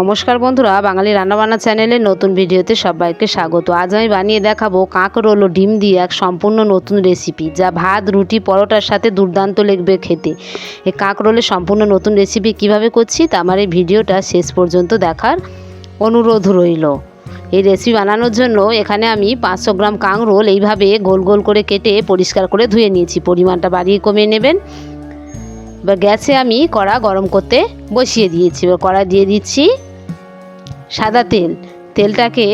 নমস্কার বন্ধুরা, বাঙালি রান্নাবান্না চ্যানেলে নতুন ভিডিওতে সবাইকে স্বাগত। আজ আমি বানিয়ে দেখাবো কাঁকরোল ও ডিম দিয়ে এক সম্পূর্ণ নতুন রেসিপি যা ভাত, রুটি, পরোটার সাথে দুর্দান্ত লাগবে খেতে। এই কাঁকরোলের সম্পূর্ণ নতুন রেসিপি কীভাবে করছি তা আমার এই ভিডিওটা শেষ পর্যন্ত দেখার অনুরোধ রইল। এই রেসিপি বানানোর জন্য এখানে আমি পাঁচশো গ্রাম কাঁকরোল এইভাবে গোল গোল করে কেটে পরিষ্কার করে ধুয়ে নিয়েছি। পরিমাণটা বাড়িয়ে কমিয়ে নেবেন। এবার গ্যাসে আমি কড়া গরম করতে বসিয়ে দিয়েছি। এবার কড়া দিয়ে দিচ্ছি সাদা তেল। তেলটাকে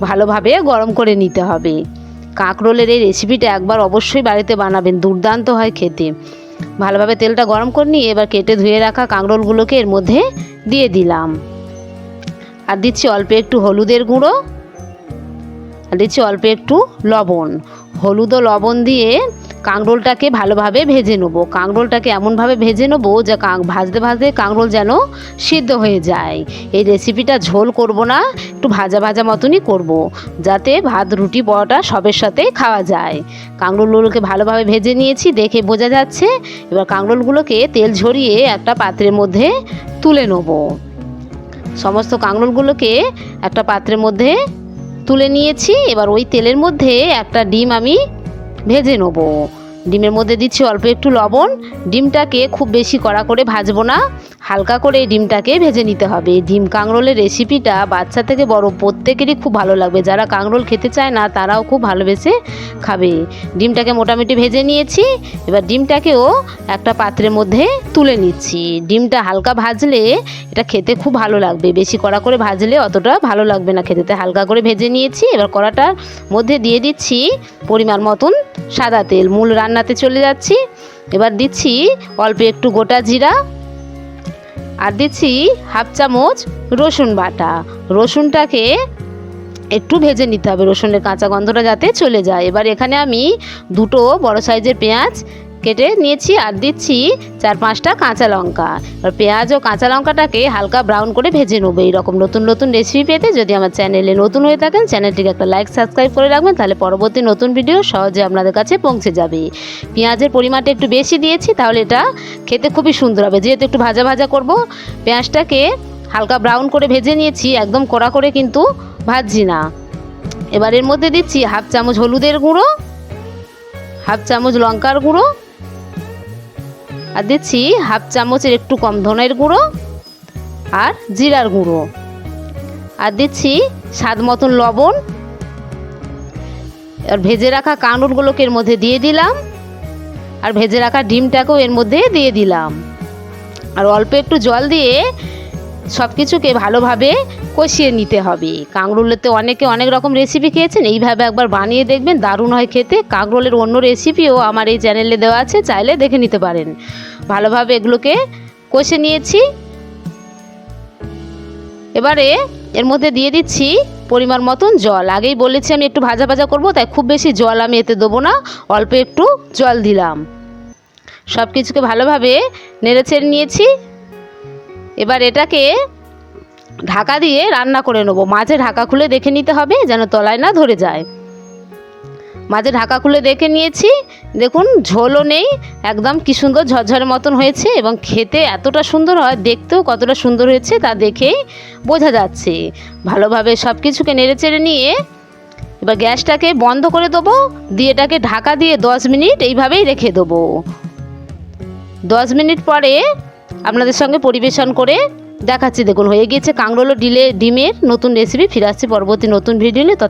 ভালোভাবে গরম করে নিতে হবে। কাঁকরোলের এই রেসিপিটা একবার অবশ্যই বাড়িতে বানাবেন, দুর্দান্ত হয় খেতে। ভালোভাবে তেলটা গরম করে নিয়ে এবার কেটে ধুয়ে রাখা কাঁকরোলগুলোকে এর মধ্যে দিয়ে দিলাম। আর দিচ্ছি অল্প একটু হলুদের গুঁড়ো। আর দিচ্ছি অল্প একটু লবণ। হলুদ ও লবণ দিয়ে কাঁকরোলটাকে ভালোভাবে ভেজে নেব। কাঁকরোলটাকে এমনভাবে ভেজে নেব যে ভাজতে ভাজতে কাঁকরোল যেন সিদ্ধ হয়ে যায়। এই রেসিপিটা ঝোল করব না, একটু ভাজা ভাজা মতনই করব। যাতে ভাত, রুটি, পরোটা সবের সাথে খাওয়া যায়। কাঁকরোলগুলোকে ভালোভাবে ভেজে নিয়েছি, দেখে বোঝা যাচ্ছে। এবার কাঁকরোলগুলোকে তেল ঝরিয়ে একটা পাত্রের মধ্যে তুলে নেব। সমস্ত কাঁকরোলগুলোকে একটা পাত্রের মধ্যে তুলে নিয়েছি। এবার ওই তেলের মধ্যে একটা ডিম আমি ভেজে নেব। ডিমের মধ্যে দিচ্ছি অল্প একটু লবণ। ডিমটাকে খুব বেশি কড়া করে ভাজবো না। হালকা করে ডিমটাকে ভেজে নিতে হবে। ডিম কাঁকরোলের রেসিপিটা বাচ্চা থেকে বড় প্রত্যেকেরই খুব ভালো লাগবে। যারা কাঁকরোল খেতে চায় না, তারাও খুব ভালোবেসে খাবে। ডিমটাকে মোটামুটি ভেজে নিয়েছি। এবার ডিমটাকেও একটা পাত্রের মধ্যে তুলে নিচ্ছি। ডিমটা হালকা ভাজলে এটা খেতে খুব ভালো লাগবে। বেশি কড়া করে ভাজলে অতটা ভালো লাগবে না খেতে। হালকা করে ভেজে নিয়েছি। এবার কড়াটার মধ্যে দিয়ে দিচ্ছি পরিমাণ মতন সাদা তেল। মূল রান্নাতে চলে যাচ্ছি। এবার দিচ্ছি অল্প একটু গোটা জিরা। আর দিচ্ছি হাফ চামচ রসুন বাটা। রসুনটাকে একটু ভেজে নিতে হবে। রসুনের কাঁচা গন্ধটা যাতে চলে যায়। এবার এখানে আমি দুটো বড় সাইজের পেঁয়াজ কেটে নিয়েছি আর দিচ্ছি চার পাঁচটা কাঁচা লঙ্কা। এবার পেঁয়াজ ও কাঁচা লঙ্কাটাকে হালকা ব্রাউন করে ভেজে নেব। এইরকম নতুন নতুন রেসিপি পেতে যদি আমার চ্যানেলে নতুন হয়ে থাকেন চ্যানেলটিকে একটা লাইক সাবস্ক্রাইব করে রাখবেন, তাহলে পরবর্তী নতুন ভিডিও সহজে আপনাদের কাছে পৌঁছে যাবে। পেঁয়াজের পরিমাণটা একটু বেশি দিয়েছি, তাহলে এটা খেতে খুবই সুন্দর হবে। যেহেতু একটু ভাজা ভাজা করব, পেঁয়াজটাকে হালকা ব্রাউন করে ভেজে নিয়েছি, একদম কড়া করে কিন্তু ভাজছি না। এবার এর মধ্যে দিচ্ছি হাফ চামচ হলুদের গুঁড়ো, হাফ চামচ লঙ্কার গুঁড়ো আর দিচ্ছি হাফ চামচের একটু কম ধনের গুঁড়ো আর জিরার গুঁড়ো। আর দিচ্ছি স্বাদ মতন লবণ। আর ভেজে রাখা কানুরগুলোকে এর মধ্যে দিয়ে দিলাম। আর ভেজে রাখা ডিমটাকেও এর মধ্যে দিয়ে দিলাম। আর অল্প একটু জল দিয়ে সব কিছুকে ভালোভাবে কষিয়ে নিতে হবে। কাঁকরোলেতে অনেকে অনেক রকম রেসিপি খেয়েছেন, এইভাবে একবার বানিয়ে দেখবেন, দারুণ হয় খেতে। কাঁকরোলের অন্য রেসিপিও আমার এই চ্যানেলে দেওয়া আছে, চাইলে দেখে নিতে পারেন। ভালোভাবে এগুলোকে কষে নিয়েছি। এবারে এর মধ্যে দিয়ে দিচ্ছি পরিমাণ মতন জল। আগেই বলেছি আমি একটু ভাজা ভাজা করব, তাই খুব বেশি জল আমি এতে দেবো না, অল্প একটু জল দিলাম। সব কিছুকে ভালোভাবে নেড়েচেড়ে নিয়েছি। এবার এটাকে ঢাকা দিয়ে রান্না করে নেব। মাঝে ঢাকা খুলে দেখে নিতে হবে যেন তলায় না ধরে যায়। মাঝে ঢাকা খুলে দেখে নিয়েছি। দেখুন, ঝোলও নেই, একদম কি সুন্দর ঝরঝরের মতন হয়েছে এবং খেতে এতটা সুন্দর হয়, দেখতেও কতটা সুন্দর হয়েছে তা দেখেই বোঝা যাচ্ছে। ভালোভাবে সব কিছুকে নেড়ে চেড়ে নিয়ে এবার গ্যাসটাকে বন্ধ করে দেবো, দিয়ে এটাকে ঢাকা দিয়ে দশ মিনিট এইভাবেই রেখে দেবো। দশ মিনিট পরে আপনাদের সঙ্গে পরিবেশন করে দেখাচ্ছি। দেখুন, হয়ে গিয়েছে কাংরোলো ডিলে ডিমের নতুন রেসিপি ফিরে আসছি পরবর্তী নতুন ভিডিও নিয়ে।